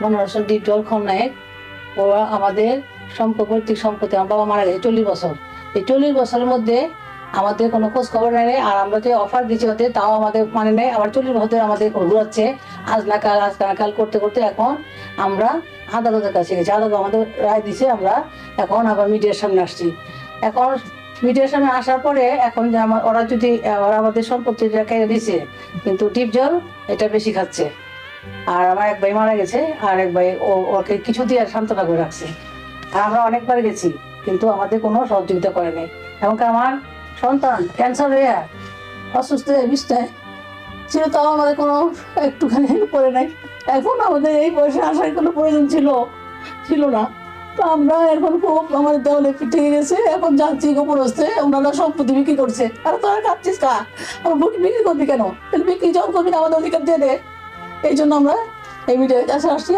মনোহর হোসেন ডিপজল খলনায়ক ওরা আমাদের সম্পর্কিক সম্পত্তি, আমার বাবা মারা গেছে চল্লিশ বছর। এই চল্লিশ বছরের মধ্যে আমাদের কোনো খোঁজ খবর নেই আর আমরা যে অফার দিচ্ছি ওতে, তাও আমাদের মানে নেই। আবার চল্লিশ বছর আমাদের ঘুরাচ্ছে আজ না কাল, আজ না কাল করতে করতে এখন আমরা আদালতের কাছে গেছি। আদালত আমাদের রায় দিছে, আমরা এখন আবার মিডিয়ার সামনে আসছি। এখন মিডিয়ার সামনে আসার পরে এখন যে আমার, ওরা যদি, ওরা আমাদের সম্পত্তিটা কেড়ে দিছে কিন্তু টিপজল এটা বেশি খাচ্ছে। আর আমার এক ভাই মারা গেছে, আর এক ভাই ও, ওকে কিছু দিয়ে সান্ত্বনা করে রাখছে। আর আমরা অনেকবার গেছি, কিন্তু আমাদের কোনো সহযোগিতা করে নাই। এমনকি আমার সন্তান ক্যান্সার হয়ে অসুস্থ হয়ে বিছনায় ছিল তাও আমাদের কোনো একটুখানি করে নাই। এখন আমাদের এই বয়সে আসার কোনো প্রয়োজন ছিল ছিল না। তো আমরা এখন খুব আমাদের দেওয়ালে পিঠে গেছে, এখন যাচ্ছি হচ্ছে ওনারা সম্পত্তি বিক্রি করছে। আর তোরা খাচ্ছিস কা? আমার বুক বিক্রি করবি কেন? বিক্রি যখন করবি আমাদের অধিকার দিয়ে দে। এই জন্য আমরা এই ভিডিওর কাছে আসছি।